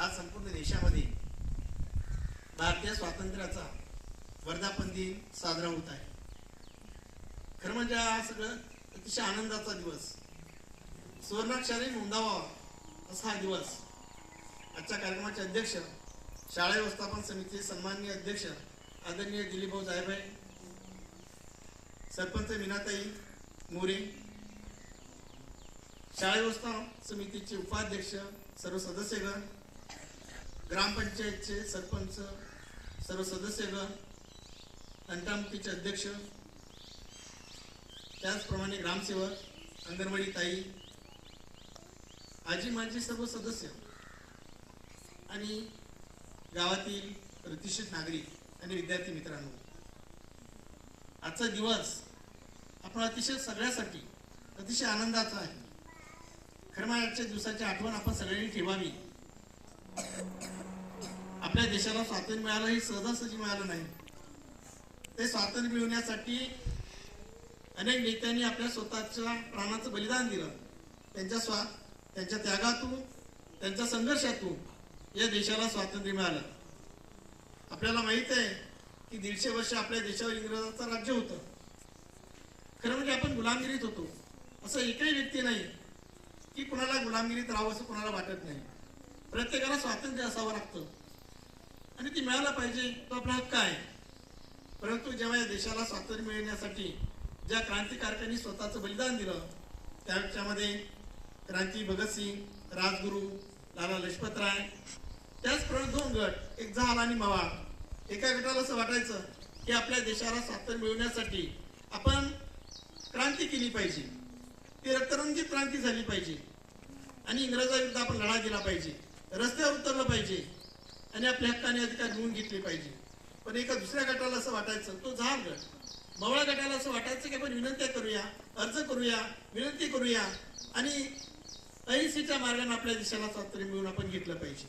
आज संपूर्ण देशामध्ये भारतीय स्वातंत्र्याचा वर्धापन दिन साजरा होत आहे. खरं म्हणजे हा सगळं अतिशय आनंदाचा दिवस. सुवर्णाक्षराने नोंदावा असा हा दिवस. आजच्या कार्यक्रमाचे अध्यक्ष शाळा व्यवस्थापन समितीचे सन्माननीय अध्यक्ष आदरणीय दिलीपभाऊ जायभाई सरपंच मीनाताई मोरे शाळा व्यवस्था समितीचे उपाध्यक्ष सर्व सदस्यगण ग्रामपंचायतचे सरपंच सर्व सदस्यगण तंटामुक्तीचे अध्यक्ष त्याचप्रमाणे ग्रामसेवक अंगणवाडी ताई आजी माझी सर्व सदस्य आणि गावातील प्रतिष्ठित नागरिक आणि विद्यार्थी मित्रांनो आजचा दिवस आपण अतिशय सगळ्यासाठी अतिशय आनंदाचा आहे. खरं आजच्या दिवसाची आठवण आपण सगळ्यांनी ठेवावी. आपल्या देशाला स्वातंत्र्य मिळालं हे सहजासहजी मिळालं नाही. ते स्वातंत्र्य मिळवण्यासाठी अनेक नेत्यांनी आपल्या स्वतःच्या प्राणाचं बलिदान दिलं. त्यांच्या स्वा त्यांच्या त्यागातून त्यांच्या संघर्षातून या देशाला स्वातंत्र्य मिळालं. आपल्याला माहीत आहे की दीडशे वर्ष आपल्या देशावर इंग्रजांचं राज्य होतं. खरं म्हणजे आपण गुलामगिरीत होतो. असं एकही व्यक्ती नाही की कुणाला गुलामगिरीत राहावं असं कुणाला वाटत नाही. प्रत्येकाला स्वातंत्र्य असावं लागतं. आणि ती मिळायला पाहिजे तो आपला हक्क आहे. परंतु जेव्हा या देशाला स्वातंत्र्य मिळण्यासाठी ज्या क्रांतिकारकांनी स्वतःचं बलिदान दिलं त्याच्यामध्ये क्रांती भगतसिंग राजगुरू लाला लजपतराय त्याचप्रमाणे दोन गट एक जहाल आणि मवाळ एका गटाला असं वाटायचं की आपल्या देशाला स्वातंत्र्य मिळवण्यासाठी आपण क्रांती केली पाहिजे. ती रक्तरंजित क्रांती झाली पाहिजे. आणि इंग्रजाविरुद्ध आपण लढा दिला पाहिजे. रस्त्यावर उतरलं पाहिजे. आणि आपले हक्काने अधिकार मिळवून घेतले पाहिजे. पण एका दुसऱ्या गटाला असं वाटायचं तो जहाल गट. मवळा गटाला असं वाटायचं की आपण विनंत्या करूया अर्ज करूया विनंती करूया आणि अहिंसेच्या मार्गाने आपल्या देशाला स्वातंत्र्य मिळवून आपण घेतलं पाहिजे.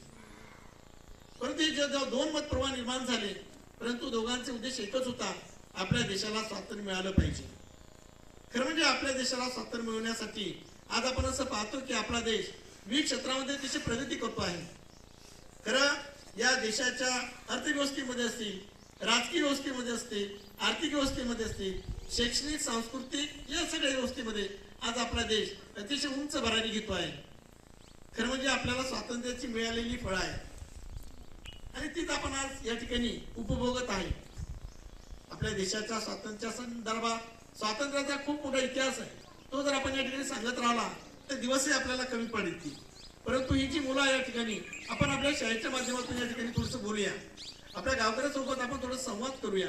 परंतु जेव्हा दोन मत प्रवाह निर्माण झाले परंतु दोघांचे उद्देश एकच होता आपल्या देशाला स्वातंत्र्य मिळालं पाहिजे. खरं म्हणजे आपल्या देशाला स्वातंत्र्य मिळवण्यासाठी आज आपण असं पाहतो की आपला देश विविध क्षेत्रामध्ये अतिशय प्रगती करतो आहे. खरं या देशाच्या अर्थव्यवस्थेमध्ये असतील राजकीय व्यवस्थेमध्ये असतील आर्थिक व्यवस्थेमध्ये असतील शैक्षणिक सांस्कृतिक या सगळ्या व्यवस्थेमध्ये आज आपला देश अतिशय उंच भरारी घेतो आहे. खरं म्हणजे आपल्याला स्वातंत्र्याची मिळालेली फळं आहे आणि तीच आपण आज या ठिकाणी उपभोगत आहे. आपल्या देशाच्या स्वातंत्र्या संदर्भात स्वातंत्र्याचा खूप मोठा इतिहास आहे. तो जर आपण या ठिकाणी सांगत राहिला तर दिवसही आपल्याला कमी पडतील. परंतु ही जी मुलं या ठिकाणी आपण आपल्या शाळेच्या माध्यमातून या ठिकाणी थोडस बोलूया. आपल्या गावकऱ्यासोबत आपण थोडं संवाद करूया.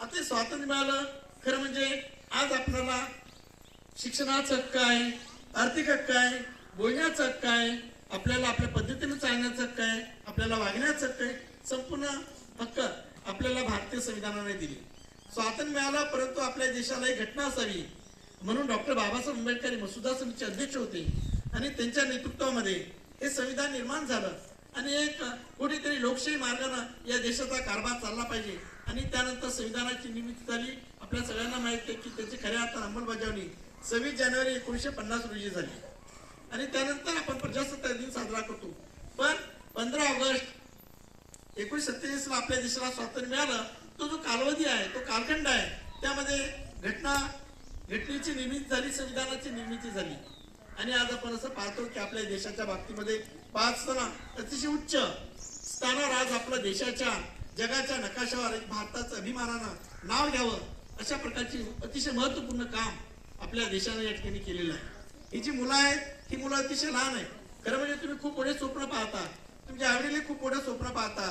आता स्वातंत्र्य मिळालं खरं म्हणजे आज आपल्याला शिक्षणाचा हक्क आहे आर्थिक हक्क आहे बोलण्याचा हक्क आहे आपल्याला आपल्या पद्धतीने चालण्याचा हक्क आहे आपल्याला वागण्याचा हक्क आहे संपूर्ण हक्क आपल्याला भारतीय संविधानाने दिली. स्वातंत्र्य मिळाला परंतु आपल्या देशाला एक घटना असावी. म्हणून डॉक्टर बाबासाहेब आंबेडकर मसुदा समितीचे अध्यक्ष होते. आणि त्यांच्या नेतृत्वामध्ये हे संविधान निर्माण झालं. आणि एक कुठेतरी लोकशाही मार्गानं या देशाचा कारभार चालला पाहिजे. आणि त्यानंतर संविधानाची निर्मिती झाली. आपल्या सगळ्यांना माहिती आहे की त्याची खऱ्या अर्थानं अंमलबजावणी सव्वीस जानेवारी एकोणीसशे पन्नास रोजी झाली. आणि त्यानंतर आपण प्रजासत्ताक दिन साजरा करतो. पण पंधरा ऑगस्ट एकोणीस सत्तेचाळीसला आपल्या देशाला स्वातंत्र्य मिळालं. तो जो कालावधी आहे तो कालखंड आहे त्यामध्ये घटना घटनेची निर्मिती झाली संविधानाची निर्मिती झाली. आणि आज आपण असं पाहतो की आपल्या देशाच्या बाबतीमध्ये पाच सणा अतिशय उच्च स्थानावर आज आपल्या देशाच्या जगाच्या नकाशावर एक भारताचं अभिमानानं नाव घ्यावं अशा प्रकारची अतिशय महत्त्वपूर्ण काम आपल्या देशाने या ठिकाणी केलेलं आहे. ही जी मुलं आहेत ही मुलं अतिशय लहान आहे खरं म्हणजे तुम्ही खूप मोठे स्वप्न पाहता. तुमच्या आवडीले खूप मोठे स्वप्न पाहता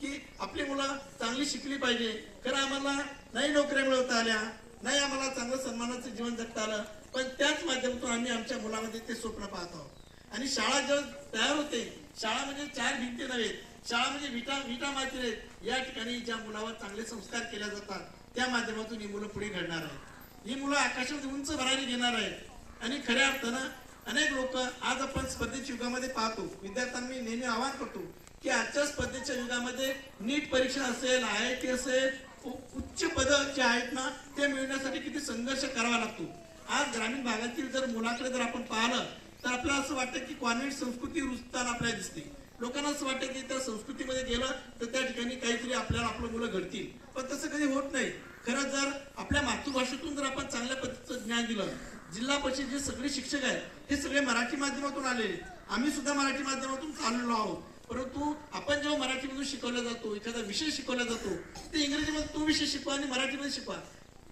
की आपली मुलं चांगली शिकली पाहिजे. खरं आम्हाला नाही नोकऱ्या मिळवता आल्या नाही आम्हाला चांगलं सन्मानाचं जीवन जगता आलं पण त्याच माध्यमातून आम्ही आमच्या मुलामध्ये ते स्वप्न पाहत आहोत. आणि शाळा जेव्हा तयार होते शाळा म्हणजे चार भिंती नव्हे शाळा म्हणजे विटा विटा माती या ठिकाणी ज्या मुलावर चांगले संस्कार केले जातात त्या माध्यमातून ही मुलं पुढे घडणार आहेत. ही मुलं आकाशामध्ये उंच भरारी घेणार आहेत. आणि खऱ्या अर्थानं अनेक लोक आज आपण स्पर्धेच्या युगामध्ये पाहतो. विद्यार्थ्यांना मी नेहमी आवाहन करतो की आजच्या स्पर्धेच्या युगामध्ये नीट परीक्षा असेल आय आय टी असेल उच्च पद जे आहेत ना ते मिळवण्यासाठी किती संघर्ष करावा लागतो. आज ग्रामीण भागातील जर मुलाकडे जर आपण पाहिलं तर आपल्याला असं वाटतं की कॉन्व्हेंट संस्कृती रुजताना आपल्याला दिसते. लोकांना असं वाटतं की त्या संस्कृतीमध्ये गेलं तर त्या ठिकाणी काहीतरी आपल्याला आपलं मुलं घडतील. पण तसं कधी होत नाही. खरं जर आपल्या मातृभाषेतून जर आपण चांगल्या पद्धतीचं ज्ञान दिलं जिल्हा परिषद जे सगळे शिक्षक आहेत हे सगळे मराठी माध्यमातून आलेले आम्ही सुद्धा मराठी माध्यमातून चाललेलो आहोत. परंतु आपण जेव्हा मराठीमधून शिकवला जातो एखादा विषय शिकवला जातो ते इंग्रजीमध्ये तो विषय शिकवा आणि मराठीमध्ये शिकवा.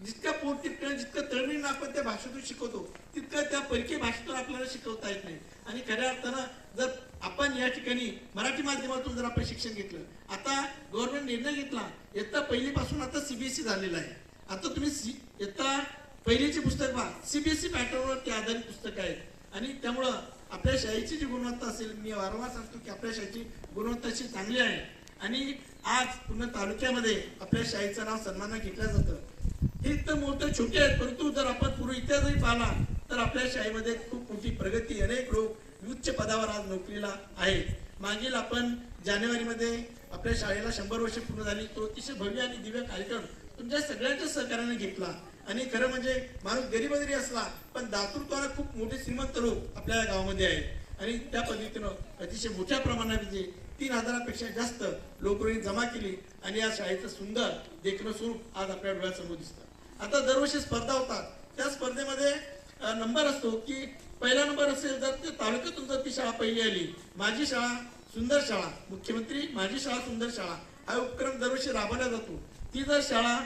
जितकं पोट तितकं जितकं तळमीनं आपण त्या भाषेतून शिकवतो तितकं त्या परकीय भाषेतून आपल्याला शिकवता येत नाही. आणि खऱ्या अर्थानं जर आपण या ठिकाणी मराठी माध्यमातून जर आपण शिक्षण घेतलं आता गव्हर्नमेंट निर्णय घेतला इयत्ता पहिलीपासून आता सीबीएसई झालेला आहे. आता तुम्ही सी इयत्ता पहिलीची पुस्तक पहा. सीबीएसई पॅटर्नवर ते आधारित पुस्तक आहेत. आणि त्यामुळं आपल्या शाळेची जी गुणवत्ता असेल मी वारंवार सांगतो की आपल्या शाळेची गुणवत्ता अशी चांगली आहे. आणि आज पूर्ण तालुक्यामध्ये आपल्या शाळेचं नाव सन्मान घेतलं जातं. हे तर मोठं छोटे आहेत परंतु जर आपण पूर्व इतिहासही पाहिला तर आपल्या शाळेमध्ये खूप मोठी प्रगती अनेक लोक उच्च पदावर आज नोकरीला आहेत. मागील आपण जानेवारीमध्ये आपल्या शाळेला शंभर वर्ष पूर्ण झाली. तो अतिशय भव्य आणि दिव्य कार्यक्रम तुमच्या सगळ्यांच्या सहकार्याने घेतला. आणि खरं म्हणजे माणूस गरीब जरी असला पण दातृत्वाला खूप मोठे श्रीमंत लोक आपल्या गावामध्ये आहेत. आणि त्या पद्धतीनं अतिशय मोठ्या प्रमाणामध्ये म्हणजे तीन हजारापेक्षा जास्त लोकरोनी जमा केली. आणि या शाळेचं सुंदर देखणं स्वरूप आज आपल्या डोळ्यासमोर दिसतं. आता दरवर्षी स्पर्धा होतात. त्या स्पर्धेमध्ये नंबर असतो की पहिला नंबर असेल जर ते तालुक्यातून जर ती शाळा पहिली आली माझी शाळा सुंदर शाळा मुख्यमंत्री माझी शाळा सुंदर शाळा हा उपक्रम दरवर्षी राबवला जातो. ती जर शाळा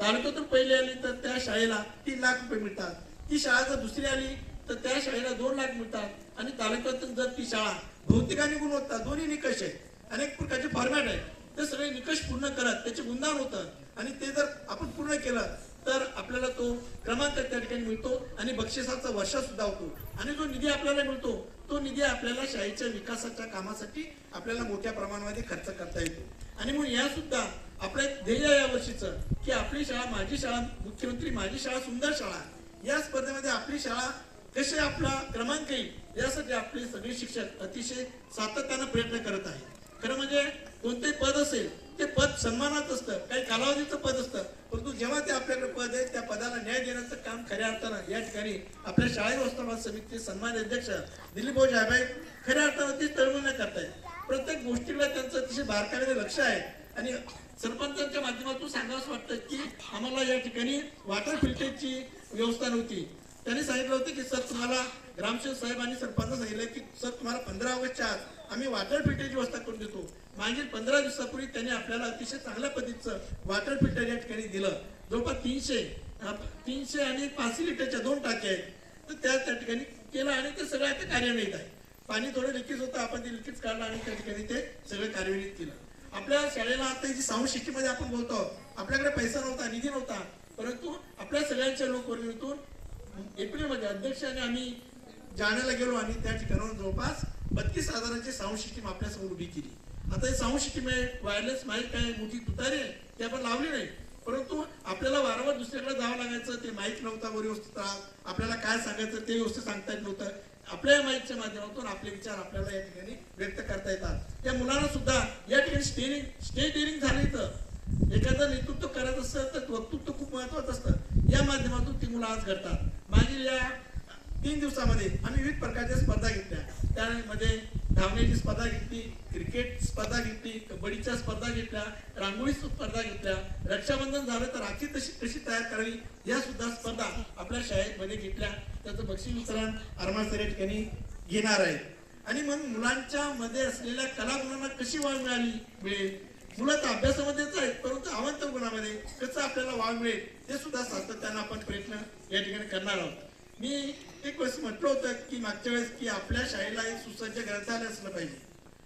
तालुक्यातून पहिली आली तर त्या शाळेला तीन लाख रुपये मिळतात. ती शाळा जर दुसरी आली तर त्या शाळेला दोन लाख मिळतात. आणि तालुक्यातून जर ती शाळा भौतिक आणि गुणवत्ता दोन्ही निकष आहेत अनेक प्रकारचे फॉर्मॅट आहेत ते सगळे निकष पूर्ण करत त्याचे गुणदान होतं. आणि ते जर आपण पूर्ण केलं तर आपल्याला तो क्रमांक त्या ठिकाणी मिळतो आणि बक्षिसाचा वर्षा सुद्धा होतो. आणि जो निधी आपल्याला मिळतो तो निधी आपल्याला शाळेच्या विकासाच्या कामासाठी आपल्याला मोठ्या प्रमाणामध्ये खर्च करता येतो. आणि म्हणून या सुद्धा आपलं एक ध्येय या वर्षीचं की आपली शाळा माझी शाळा मुख्यमंत्री माझी शाळा सुंदर शाळा या स्पर्धेमध्ये आपली शाळा कसे आपला क्रमांक येईल यासाठी आपले सगळे शिक्षक अतिशय सातत्यानं प्रयत्न करत आहेत. खरं म्हणजे कोणतेही पद असेल ते पद सन्मानात असतं. काही कालावधीचं पद असतं. परंतु जेव्हा ते आपल्याकडे पद आहे त्या पदाला न्याय देण्याचं काम खऱ्या अर्थानं या ठिकाणी आपल्या शाळा व्यवस्थापन समितीचे सन्मान अध्यक्ष दिलीप भाऊ जायबाई खऱ्या अर्थानं ते तळमळ करतायत. प्रत्येक गोष्टीला त्यांचं अतिशय बारकाव्याने लक्ष आहे. आणि सरपंचांच्या माध्यमातून सांगावंसं वाटतं की आम्हाला या ठिकाणी वॉटर फिल्टरची व्यवस्था नव्हती. त्यांनी सांगितलं होतं की सर तुम्हाला ग्रामसेवक साहेब आणि सरपंच सांगितलं की सर तुम्हाला पंधरा ऑगस्टच्या आत आम्ही वॉटर व्यवस्था करून देतो. मागील पंधरा दिवसापूर्वी त्यांनी आपल्याला अतिशय चांगल्या पद्धतीचं वॉटर या ठिकाणी दिलं. जवळपास तीनशे तीनशे आणि पाचशे लिटरच्या दोन टाक्या आहेत. तर त्या त्या ठिकाणी केलं आणि ते सगळं आता कार्यान्वित आहे. पाणी थोडं लिकेज होतं आपण ते लिकेज काढलं आणि त्या ठिकाणी ते सगळं कार्यान्वित केलं. आपल्या शाळेला आता जी साऊंड सिस्टीममध्ये आपण बोलतो आपल्याकडे पैसा नव्हता निधी नव्हता परंतु आपल्या सगळ्यांच्या लोकवर्गणीतून एप्रिलमध्ये अध्यक्षाने आम्ही जाण्याला गेलो आणि त्या ठिकाणावर जवळपास बत्तीस हजाराची साऊंड सिस्टीम आपल्यासमोर उभी केली. आता हे साऊंड सिस्टीम आहे वायरलेस माईक आहे मोठी तुतारी आहे ते आपण लावली नाही. परंतु आपल्याला वारंवार दुसरीकडे जावं लागायचं ते माईक नव्हता वर व्यवस्थित आपल्याला काय सांगायचं ते व्यवस्थित सांगता येत नव्हतं. आपल्या या माईकच्या माध्यमातून आपले विचार आपल्याला या ठिकाणी व्यक्त करता येतात. त्या मुलांना सुद्धा या ठिकाणी स्टेरिंग स्टेज डेअरिंग झाली तर एखादं नेतृत्व करत असतं तर वक्तृत्व खूप महत्वाचं असतं. या माध्यमातून ती मुलं आज घडतात. मागील या तीन दिवसामध्ये आम्ही विविध प्रकारच्या स्पर्धा घेतल्या. त्यामध्ये धावण्याची स्पर्धा घेतली क्रिकेट स्पर्धा घेतली कबड्डीच्या स्पर्धा घेतल्या रांगोळी स्पर्धा घेतल्या रक्षाबंधन झालं तर राखी तशी कशी तयार करावी या सुद्धा स्पर्धा आपल्या शाळेमध्ये घेतल्या. त्याचं बक्षीस वितरण आरमार सर या ठिकाणी घेणार आहे. आणि मग मुलांच्या मध्ये असलेल्या कलागुणांना कशी वाव मिळाली? मिळेल. मुलं तर अभ्यासामध्येच आहेत परंतु अवंत गुणामध्ये कसं आपल्याला वाव मिळेल ते सुद्धा सातत्यानं आपण प्रयत्न या ठिकाणी करणार आहोत. मी एक वर्ष म्हटलं होतं की मागच्या वेळेस की आपल्या शाळेला एक सुसज्ज ग्रंथालय असलं पाहिजे.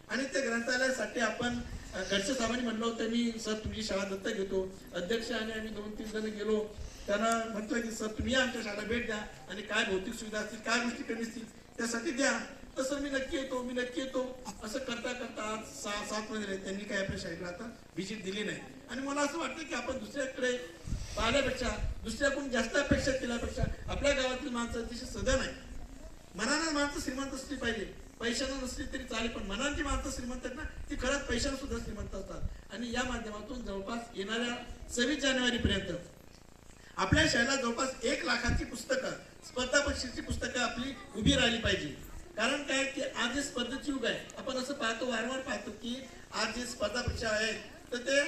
आणि त्या ग्रंथालयासाठी आपण घरच्या साहेबांनी म्हणलं होतं मी सर तुमची शाळा दत्त घेतो. अध्यक्ष आणि आम्ही दोन तीन जण गेलो. त्यांना म्हटलं की सर तुम्ही आमच्या शाळेला भेट द्या आणि काय भौतिक सुविधा असतील काय गोष्टी कमी असतील त्यासाठी द्या. तसं मी नक्की येतो मी नक्की येतो. असं करता करता आज सहा सात महिने त्यांनी काय आपल्या शाळेला आता व्हिजिट दिली नाही. आणि मला असं वाटतं की आपण दुसऱ्याकडे पाहण्यापेक्षा दुसऱ्याकडून जास्त अपेक्षा केल्यापेक्षा आपल्या गावातील माणसं अतिशय सदन आहे मनानं माणसं श्रीमंत असली पाहिजे. पैशानं नसली तरी चालेल पण मनाची माणसं श्रीमंत आहेत ना ती खरंच पैशानं सुद्धा श्रीमंत असतात. आणि या माध्यमातून जवळपास येणाऱ्या सव्वीस जानेवारी पर्यंत आपल्या शाळेला जवळपास एक लाखाची पुस्तकं स्पर्धा परीक्षेची पुस्तकं आपली उभी राहिली पाहिजे. कारण काय की आज जे स्पर्धेचे युग आहे आपण असं पाहतो वारंवार पाहतो की आज जे स्पर्धा परीक्षा आहेत तर ते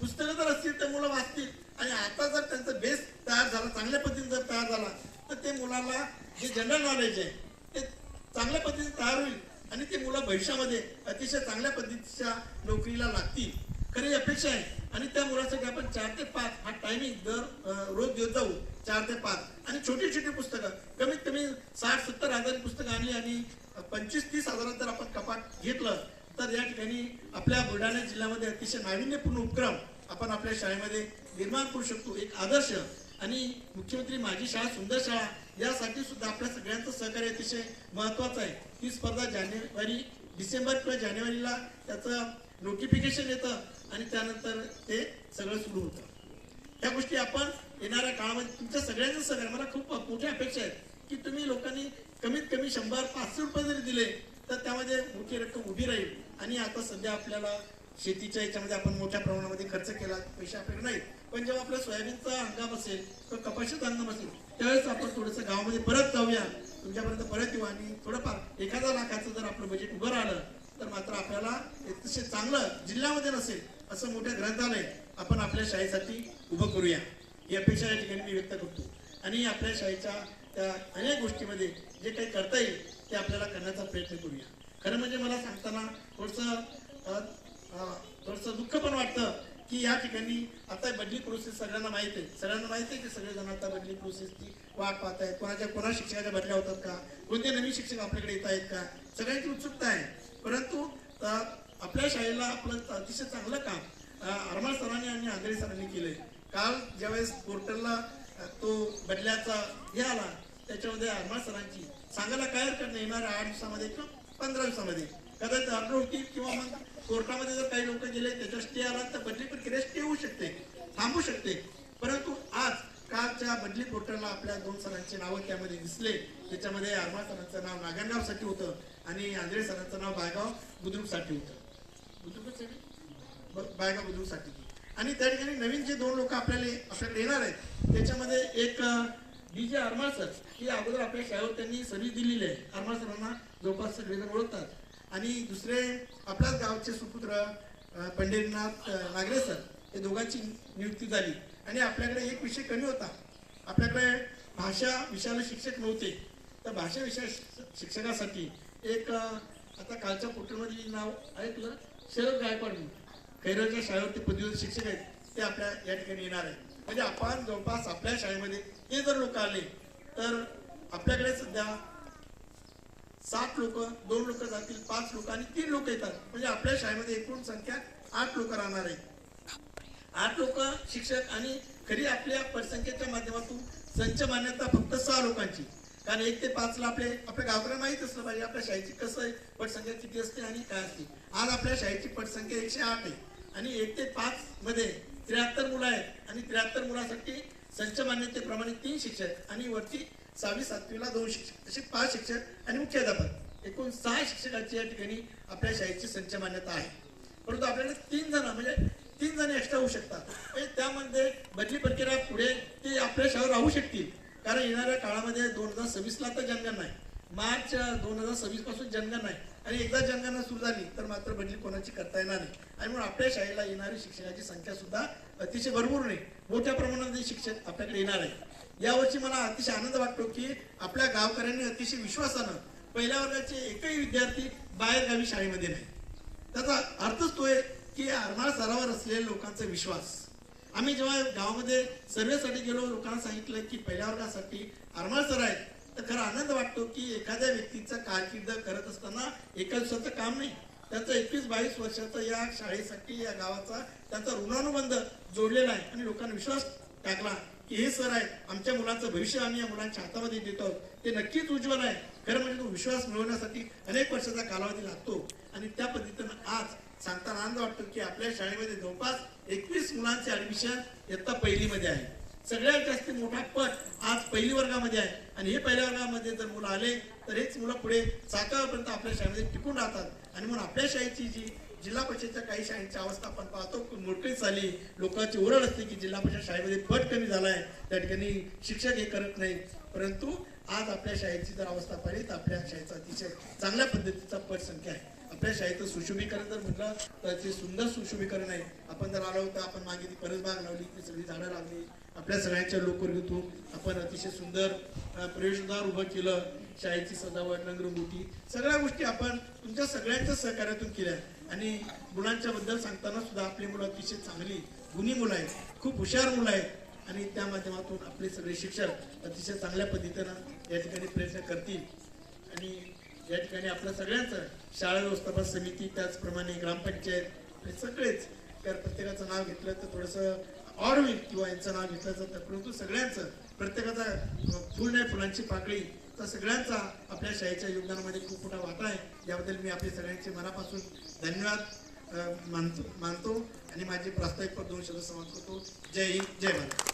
पुस्तकं जर असतील तर मुलं वाचतील. आणि आता जर त्यांचा बेस तयार झाला चांगल्या पद्धतीने जर तयार झाला तर ते मुलाला जे जनरल नॉलेज आहे. ते चांगल्या पद्धतीने तयार होईल आणि ते मुलं भविष्यामध्ये अतिशय चांगल्या पद्धतीच्या नोकरीला लागतील. खरी अपेक्षा आहे. आणि त्या मुलासाठी आपण चार ते पाच हा टायमिंग दर रोज देत जाऊ. चार ते पाच. आणि छोटी छोटी पुस्तकं कमीत कमी साठ सत्तर हजार पुस्तकं आणली आणि पंचवीस तीस हजारात जर आपण कपाट घेतलं तर या ठिकाणी आपल्या बुलढाणा जिल्ह्यामध्ये अतिशय नाविन्यपूर्ण उपक्रम आपण आपल्या शाळेमध्ये निर्माण करू शकतो. एक आदर्श आणि मुख्यमंत्री माझी शाळा सुंदर शाळा यासाठी सुद्धा आपल्या सगळ्यांचं सहकार्य अतिशय महत्वाचं आहे. ही स्पर्धा जानेवारी डिसेंबर किंवा जानेवारीला त्याचं नोटिफिकेशन येतं आणि त्यानंतर ते सगळं सुरू होतं. या गोष्टी आपण येणाऱ्या काळामध्ये तुमच्या सगळ्यांचं सहकार्य मला खूप मोठी अपेक्षा आहे की तुम्ही लोकांनी कमीत कमी शंभर पाचशे रुपये जरी दिले तर त्यामध्ये मोठी रक्कम उभी राहील. आणि आता सध्या आपल्याला शेतीच्या याच्यामध्ये आपण मोठ्या प्रमाणामध्ये खर्च केला पैसे आपल्याकडे नाही. पण जेव्हा आपल्या सोयाबीनचा हंगाम असेल किंवा कपाशीचा हंगाम असेल त्यावेळेस आपण थोडंसं गावामध्ये परत जाऊया. तुमच्यापर्यंत परत येऊ आणि थोडंफार एखादा लाखाचं जर आपलं बजेट उभं राहिलं तर मात्र आपल्याला अतिशय चांगलं जिल्ह्यामध्ये नसेल असं मोठं ग्रंथालय आपण आपल्या शाळेसाठी उभं करूया. ही अपेक्षा या ठिकाणी मी व्यक्त करतो. आणि आपल्या शाळेच्या त्या अनेक गोष्टीमध्ये जे काही करता येईल ते आपल्याला करण्याचा प्रयत्न करूया. खरं म्हणजे मला सांगताना थोडंसं थोडंसं दुःख पण वाटतं की या ठिकाणी आता बदली प्रोसेस सगळ्यांना माहीत आहे. सगळ्यांना माहीत आहे की सगळेजण आता बदली प्रोसेसची वाट पाहत आहेत कोणाच्या कोणा शिक्षकाच्या बदल्या होतात का? कोणते नवीन शिक्षक आपल्याकडे येत आहेत का? सगळ्यांची उत्सुकता आहे. परंतु आपल्या शाळेला आपलं अतिशय चांगलं काम अं, सरांनी आणि आंधळे सरांनी केलंय. काल ज्यावेळेस पोर्टलला तो बदल्याचा हे आला त्याच्यामध्ये आरमाळ सरांची सांगायला काय हरकत नाही. येणाऱ्या आठ दिवसामध्ये किंवा पंधरा दिवसामध्ये. कदाचित अर्ज होतील किंवा मग कोर्टामध्ये जर काही लोक गेले त्याच्यावर स्टे आला तर बदली प्रक्रिया स्टे होऊ शकते थांबू शकते. परंतु आज कालच्या बदली पोर्टलला आपल्या दोन सरांची नावं त्यामध्ये दिसले. त्याच्यामध्ये आरमाळ सरांचं नाव नागनगावसाठी होतं आणि आंधळे सरांचं नाव बायगाव बुद्रुकसाठी होतं. बुद्रुकच बायगाव बुद्रुकसाठी आणि त्या ठिकाणी नवीन जे दोन लोक आपल्याला आपल्याकडे येणार आहेत त्याच्यामध्ये एक डी जे आरमाळ सर ही अगोदर आपल्या शाळेवर त्यांनी सर्व्हिस दिलेली आहे. आरमाळ सरांना जवळपास सगळेजण ओळखतात. आणि दुसरे आपल्याच गावचे सुपुत्र पंढरीनाथ नागरे सर हे दोघांची नियुक्ती झाली. आणि आपल्याकडे एक विषय कमी होता. आपल्याकडे भाषा विषयाला शिक्षक नव्हते. तर भाषा विषय शिक्षकासाठी एक आता कालच्या पोर्टलमध्ये नाव ऐकलं शरद गायकवाड म्हणून. शाळेवरती पदवीधर शिक्षक आहेत ते आपल्या या ठिकाणी येणार आहेत. म्हणजे आपण जवळपास आपल्या शाळेमध्ये ते जर लोक आले तर आपल्याकडे सध्या सात लोक दोन लोक जातील पाच लोक आणि तीन लोक येतात. म्हणजे आपल्या शाळेमध्ये एकूण संख्या आठ लोक राहणार आहे. आठ लोक शिक्षक आणि खरी आपल्या पटसंख्येच्या माध्यमातून संच मान्यता फक्त सहा लोकांची. कारण एक ते पाच ला आपले आपल्या गावकऱ्या माहीत असलं पाहिजे आपल्या शाळेची कसं आहे पटसंख्या किती असते आणि काय असते. आज आपल्या शाळेची पटसंख्या एकशे आठ आहे. आणि एक ते पाच मध्ये त्र्याहत्तर मुलं आहेत. आणि त्र्याहत्तर मुलांसाठी संच मान्यतेप्रमाणे तीन शिक्षक आणि वरती सहावी सातवीला दोन शिक्षक असे पाच शिक्षक आणि मुख्याध्यापक. एकूण सहा शिक्षकांची या ठिकाणी आपल्या शाळेची संच मान्यता आहे. परंतु आपल्याला तीन जण म्हणजे तीन जण एक्स्ट्रा होऊ शकतात. म्हणजे त्यामध्ये बदली प्रक्रिया पुढे ते आपल्या शाळेवर राहू शकतील. कारण येणाऱ्या काळामध्ये दोन हजार सव्वीसला तर जनगणना आहे मार्च दोन हजार सव्वीसपासून जनगणना आहे आणि एकदा जनगणना सुरू झाली तर मात्र बदली कोणाची करता येणार नाही. आणि म्हणून आपल्या शाळेला येणारी शिक्षकाची संख्या सुद्धा अतिशय भरपूर नाही. मोठ्या प्रमाणामध्ये शिक्षक आपल्याकडे येणार आहे. यावर्षी मला अतिशय आनंद वाटतो की आपल्या गावकऱ्यांनी अतिशय विश्वासानं पहिल्या वर्गाचे एकही विद्यार्थी बाहेर गावी शाळेमध्ये नाही. त्याचा अर्थच तो आहे की आरमाळ सरावर असलेल्या लोकांचा विश्वास. आम्ही जेव्हा गावामध्ये सर्वेसाठी गेलो लोकांना सांगितलं की पहिल्या वर्गासाठी आरमार सर आहेत तर खरा आनंद वाटतो की एखाद्या व्यक्तीचा कारकिर्द करत असताना एकच काम नाही. त्याचा एकवीस बावीस वर्षाचा या शाळेसाठी या गावाचा त्यांचा ऋणानुबंध जोडलेला आहे आणि लोकांना विश्वास टाकला की हे सर आहेत आमच्या मुलांचं भविष्य आम्ही या मुलांच्या हातामध्ये देतो ते नक्कीच उज्ज्वल आहे. खरं म्हणजे तो विश्वास मिळवण्यासाठी अनेक वर्षाचा कालावधी लागतो. आणि त्या पद्धतीनं आज सांगताना आनंद वाटतो की आपल्या शाळेमध्ये जवळपास एकवीस मुलांचे ऍडमिशन इयत्ता पहिलीमध्ये आहे. सगळ्यात जास्त मोठा पट आज पहिली वर्गामध्ये आहे. आणि हे पहिल्या वर्गामध्ये जर मुलं आले तर हेच मुलं पुढे सातव्यापर्यंत आपल्या शाळेमध्ये टिकून राहतात. आणि म्हणून आपल्या शाळेची जी जिल्हा परिषदच्या काही शाळेची अवस्था आपण पाहतो की मोठीच झाली. लोकांची ओरड असते की जिल्हा परिषद शाळेमध्ये पट कमी झालाय. त्या ठिकाणी शिक्षक हे करत नाही परंतु आज आपल्या शाळेची जर अवस्था पाहिली तर आपल्या शाळेचा अतिशय चांगल्या पद्धतीचा पटसंख्या आहे. आपल्या शाळेचं सुशोभीकरण जर म्हटलं तर ते सुंदर सुशोभीकरण आहे आपण जर आलो तर आपण मागे ती परसबाग लावली ती सगळी झाडं लावली आपल्या सगळ्यांच्या लोकवर्गीतून आपण अतिशय सुंदर प्रवेशद्वार उभं केलं शाळेची सजावट रंगरंगोटी सगळ्या गोष्टी आपण तुमच्या सगळ्यांच्या सहकार्यातून केल्या. आणि मुलांच्या बद्दल सांगताना सुद्धा आपली मुलं अतिशय चांगली गुणी मुलं आहेत खूप हुशार मुलं आहेत. आणि त्या माध्यमातून आपले सगळे शिक्षक अतिशय चांगल्या पद्धतीनं या ठिकाणी प्रयत्न करतील. आणि या ठिकाणी आपल्या सगळ्यांचं शाळा व्यवस्थापन समिती त्याचप्रमाणे ग्रामपंचायत हे सगळेच तर प्रत्येकाचं नाव घेतलं तर थोडंसं ऑड होईल किंवा यांचं नाव घेतलं जातं. परंतु सगळ्यांचं प्रत्येकाचा फुल नाही फुलांची पाकळी तर सगळ्यांचा आपल्या शाळेच्या योगदानामध्ये खूप मोठा वाटा आहे. याबद्दल मी आपले सगळ्यांचे मनापासून धन्यवाद मानतो मानतो आणि माझे प्रास्ताविक पद दोन शब्द समाप्त करतो. जय हिंद जय भारत.